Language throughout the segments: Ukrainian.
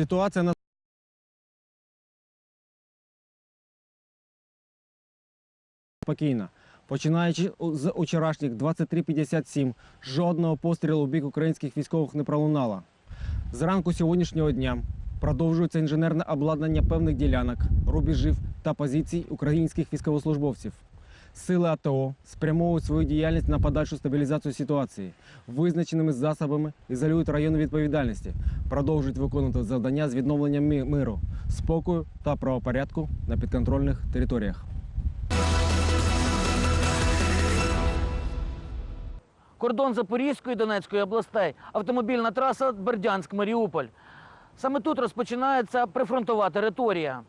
Ситуація на спокійна. Починаючи з вчорашніх 23.57, жодного пострілу в бік українських військових не пролунало. Зранку сьогоднішнього дня продовжується інженерне обладнання певних ділянок, рубежів та позицій українських військовослужбовців. Сили АТО спрямовують свою діяльність на подальшу стабілізацію ситуації, визначеними засобами ізолюють райони відповідальності, продовжують виконувати завдання з відновлення ми- миру, спокою та правопорядку на підконтрольних територіях. Кордон Запорізької Донецької областей, автомобільна траса Бердянськ-Маріуполь. Саме тут розпочинається прифронтова територія.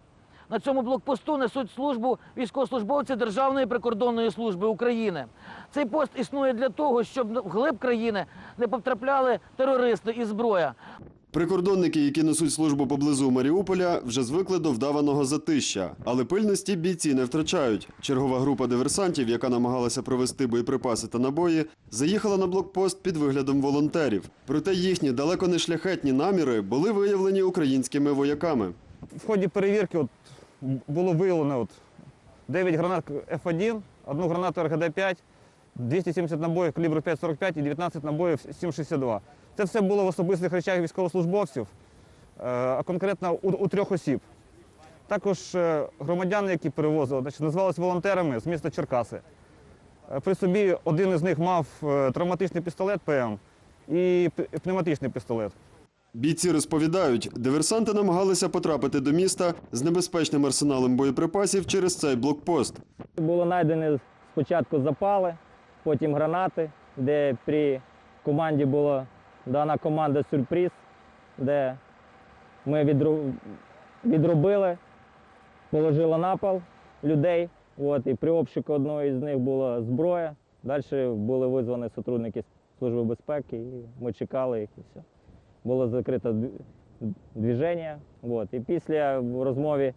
На цьому блокпосту несуть службу військовослужбовці Державної прикордонної служби України. Цей пост існує для того, щоб в глиб країни не потрапляли терористи і зброя. Прикордонники, які несуть службу поблизу Маріуполя, вже звикли до вдаваного затища, але пильності бійці не втрачають. Чергова група диверсантів, яка намагалася провести боєприпаси та набої, заїхала на блокпост під виглядом волонтерів. Проте їхні далеко не шляхетні наміри були виявлені українськими вояками. В ході перевірки от, було виявлено от, 9 гранат F1, одну гранату РГД-5, 270 набоїв калібру 5,45 і 19 набоїв 7,62. Це все було в особистих речах військовослужбовців, е, а конкретно у, у трьох осіб. Також е, громадяни, які перевозили, значить, називалися волонтерами з міста Черкаси. Е, При собі один із них мав травматичний пістолет ПМ і пневматичний пістолет. Бійці розповідають, диверсанти намагалися потрапити до міста з небезпечним арсеналом боєприпасів через цей блокпост. Було знайдені спочатку запали, потім гранати, де при команді була дана команда сюрприз, де ми відробили, положили на пол людей. От, і при обшуку одного з них була зброя. Далі були визвані сотрудники Служби безпеки, і ми чекали їх і все. Було закрите движення. От. І після в розмові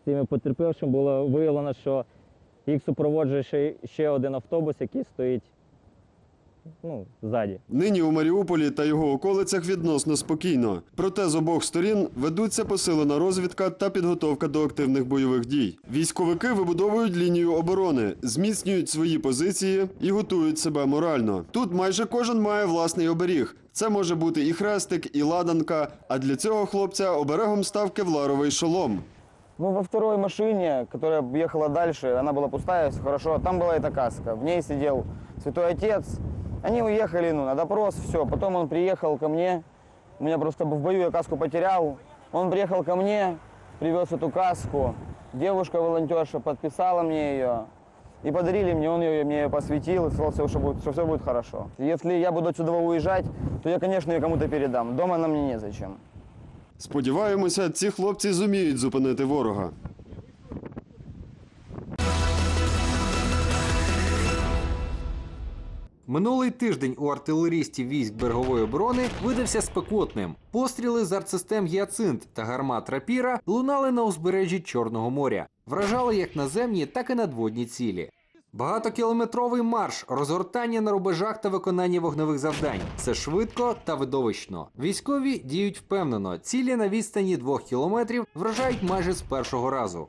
з тими потерпівшими було виявлено, що їх супроводжує ще один автобус, який стоїть ну, ззаді. Нині у Маріуполі та його околицях відносно спокійно. Проте з обох сторін ведуться посилена розвідка та підготовка до активних бойових дій. Військовики вибудовують лінію оборони, зміцнюють свої позиції і готують себе морально. Тут майже кожен має власний оберіг. Це може бути і хрестик, і ладанка. А для цього хлопця оберегом став кевларовий шолом. Ну, во второй машине, которая ехала дальше, она была пустая, все хорошо. Там была эта каска. В ней сидел святой отец. Они уехали ну, на допрос, все. Потом он приехал ко мне. У меня просто в бою я каску потерял. Он приехал ко мне, привез эту каску. Девушка-волонтерша подписала мне ее. И подарили мне, он ее мне посвятил и сказал, что, будет, что все будет хорошо. Если я буду отсюда уезжать, то я, конечно, ее кому-то передам. Дома она мне незачем. Сподіваємося, ці хлопці зуміють зупинити ворога. Минулий тиждень у артилерістів військ берегової оборони видався спекотним. Постріли з артсистем Гіацинт та гармат Рапіра лунали на узбережжі Чорного моря, вражали як наземні, так і надводні цілі. Багатокілометровий марш, розгортання на рубежах та виконання вогневих завдань. Це швидко та видовищно. Військові діють впевнено. Цілі на відстані двох кілометрів вражають майже з першого разу.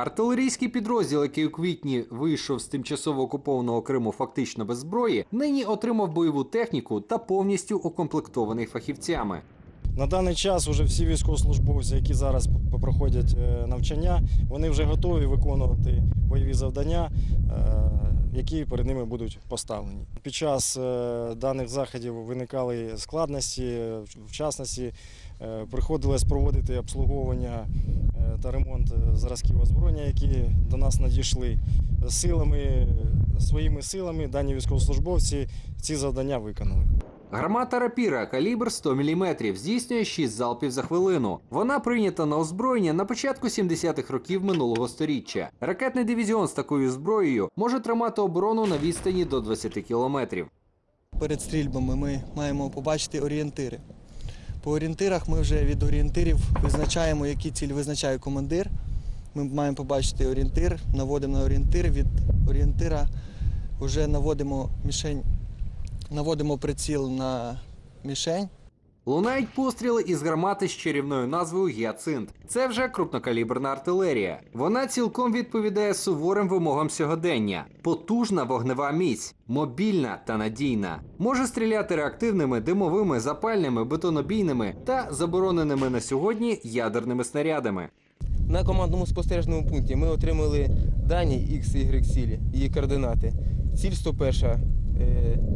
Артилерійський підрозділ, який у квітні вийшов з тимчасово окупованого Криму фактично без зброї, нині отримав бойову техніку та повністю укомплектований фахівцями. На даний час вже всі військовослужбовці, які зараз проходять е, навчання, вони вже готові виконувати бойові завдання, е, які перед ними будуть поставлені. Під час е, даних заходів виникали складності, в частності приходилось проводити обслуговування та ремонт е, зразків озброєння, які до нас надійшли. Силами, своїми силами дані військовослужбовці ці завдання виконали. Гармата рапіра калібр 100 мм здійснює 6 залпів за хвилину. Вона прийнята на озброєння на початку 70-х років минулого століття. Ракетний дивізіон з такою зброєю може тримати оборону на відстані до 20 кілометрів. Перед стрільбами ми маємо побачити орієнтири. По орієнтирах ми вже від орієнтирів визначаємо, які ціль визначає командир. Ми маємо побачити орієнтир, наводимо на орієнтир, від орієнтира вже наводимо мішень, наводимо приціл на мішень. Лунають постріли із гармати з чарівною назвою Гіацинт. Це вже крупнокаліберна артилерія. Вона цілком відповідає суворим вимогам сьогодення. Потужна вогнева міць, мобільна та надійна. Може стріляти реактивними, димовими, запальними, бетонобійними та забороненими на сьогодні ядерними снарядами. На командному спостережному пункті ми отримали дані X, Y цілі, її координати. Ціль 101 е,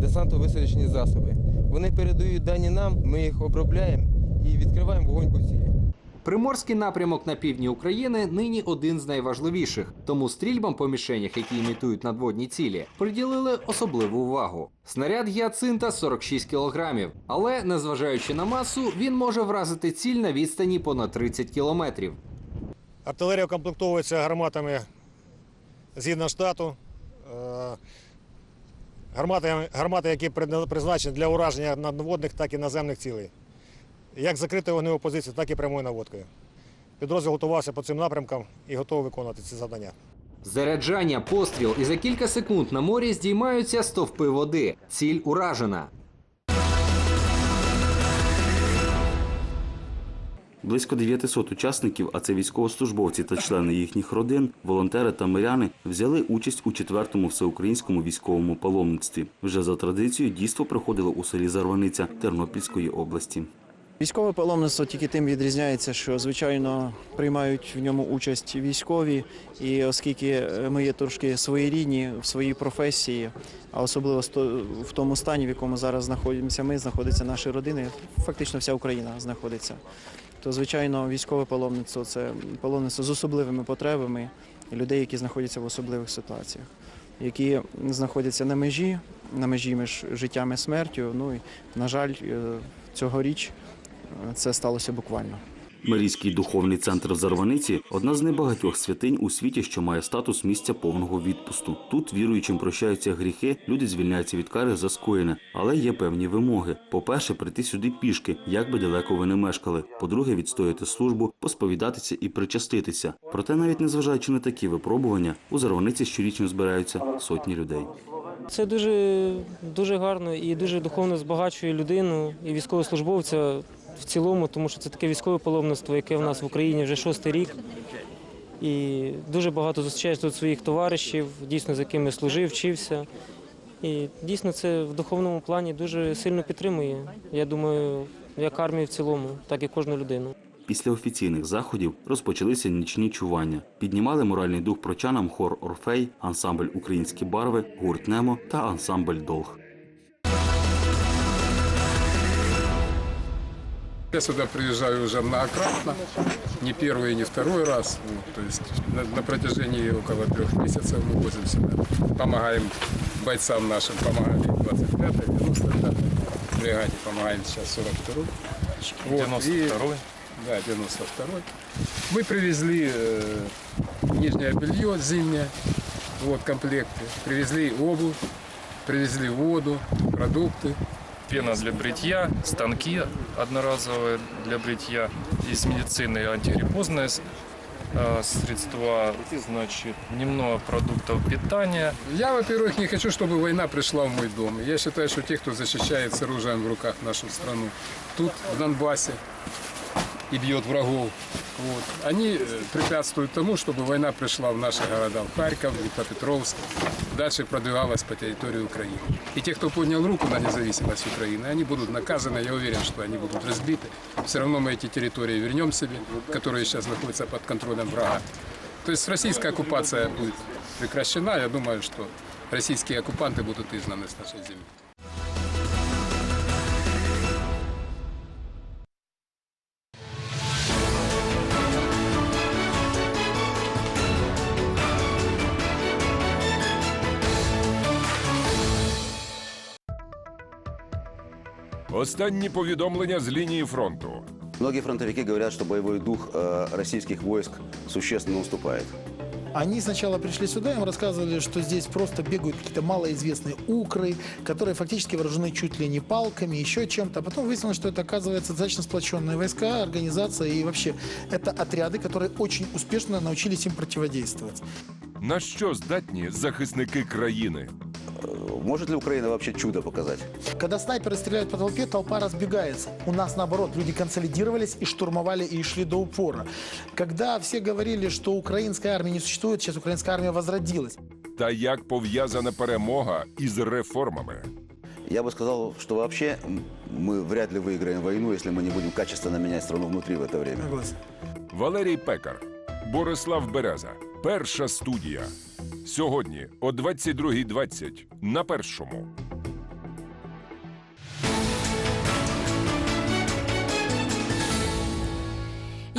десантно-висадочні засоби. Вони передають дані нам, ми їх обробляємо і відкриваємо вогонь по цілі. Приморський напрямок на півдні України нині один з найважливіших, тому стрільбам по мішенях, які імітують надводні цілі, приділили особливу увагу. Снаряд гіацинта 46 кілограмів, але незважаючи на масу, він може вразити ціль на відстані понад 30 кілометрів. Артилерія укомплектовується гарматами згідно штату. Гармати, гармати, які призначені для ураження надводних, так і наземних цілей. Як закритою вогневою позицією, так і прямою наводкою. Підрозділ готувався по цим напрямкам і готовий виконувати ці завдання. Заряджання, постріл, і за кілька секунд на морі здіймаються стовпи води. Ціль уражена. Близько 900 учасників, а це військовослужбовці та члени їхніх родин, волонтери та миряни, взяли участь у четвертому всеукраїнському військовому паломництві. Вже за традицією дійство проходило у селі Зарваниця Тернопільської області. Військове паломництво тільки тим відрізняється, що звичайно приймають в ньому участь військові, і оскільки е, ми є трошки своєрідні в своїй професії, а особливо в тому стані, в якому зараз знаходимося ми, знаходяться наші родини, фактично вся Україна знаходиться. То звичайно, військове паломництво це паломництво з особливими потребами людей, які знаходяться в особливих ситуаціях, які знаходяться на межі, на межі між життям і смертю. Ну і на жаль, е, цьогоріч це сталося буквально. Марійський духовний центр в Зарваниці одна з небагатьох святинь у світі, що має статус місця повного відпусту. Тут віруючим прощаються гріхи, люди звільняються від кари за скоєне, але є певні вимоги. По-перше, прийти сюди пішки, як би далеко ви не мешкали. По-друге, відстояти службу, посповідатися і причаститися. Проте, навіть незважаючи на такі випробування, у Зарваниці щорічно збираються сотні людей. Це дуже, дуже гарно і дуже духовно збагачує людину і військовослужбовця в цілому, тому що це таке військове паломництво, яке в нас в Україні вже шостий рік. І дуже багато зустрічаєш тут своїх товаришів, дійсно з якими служив, вчився. І дійсно це в духовному плані дуже сильно підтримує. Я думаю, як армію в цілому, так і кожну людину. Після офіційних заходів розпочалися нічні чування. Піднімали моральний дух прочанам хор Орфей, ансамбль Українські барви, гурт Немо та ансамбль Долг. Я сюда приезжаю уже многократно, не первый и не второй раз. Вот, то есть на, на протяжении около трех месяцев мы возим сюда. Помогаем бойцам нашим, помогали в 25-й, 95-й бригаде, помогаем сейчас 42-й. Вот, 92-й. Да, 92-й. Мы привезли э, нижнее белье зимнее, вот комплекты, привезли обувь, привезли воду, продукты. пена для бритья, станки одноразовые для бритья, из медицины антигриппозные с- э, средства, значит, немного продуктов питания. Я, во-первых, не хочу, чтобы война пришла в мой дом. Я считаю, что те, кто защищает с оружием в руках нашу страну, тут, в Донбассе, и бьет врагов, вот, они э, препятствуют тому, чтобы война пришла в наши города, в Харьков, Днепропетровск, дальше продвигалась по территории Украины. И те, кто поднял руку на независимость Украины, они будут наказаны, я уверен, что они будут разбиты. Все равно мы эти территории вернем себе, которые сейчас находятся под контролем врага. То есть российская оккупация будет прекращена. Я думаю, что российские оккупанты будут изгнаны с нашей земли. Останні повідомлення з лінії фронту. Многие фронтовики говорят, что боевой дух э, российских войск существенно уступает. Они сначала пришли сюда, им рассказывали, что здесь просто бегают какие-то малоизвестные укры, которые фактически вооружены чуть ли не палками, еще чем-то. А потом выяснилось, что это, оказывается, достаточно сплоченные войска, организация и вообще это отряды, которые очень успешно научились им противодействовать. На що здатні захисники країни? Э, Может ли Украина вообще чудо показать? Когда снайперы стреляют по толпе, толпа разбегается. У нас наоборот, люди консолидировались и штурмовали и шли до упора. Когда все говорили, что украинская армия не существует, сейчас украинская армия возродилась. Та як пов'язана перемога із реформами? Я бы сказал, что вообще м, мы вряд ли выиграем войну, если мы не будем качественно менять страну внутри в это время. Валерій Пекар, Борислав Береза. Перша студія. Сьогодні о 22.20 на першому.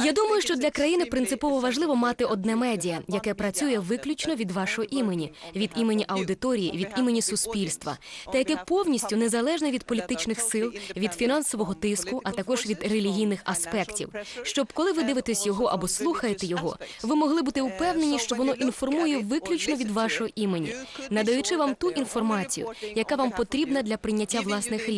Я думаю, що для країни принципово важливо мати одне медіа, яке працює виключно від вашого імені, від імені аудиторії, від імені суспільства, та яке повністю незалежне від політичних сил, від фінансового тиску, а також від релігійних аспектів. Щоб коли ви дивитесь його або слухаєте його, ви могли бути упевнені, що воно інформує виключно від вашого імені, надаючи вам ту інформацію, яка вам потрібна для прийняття власних рішень.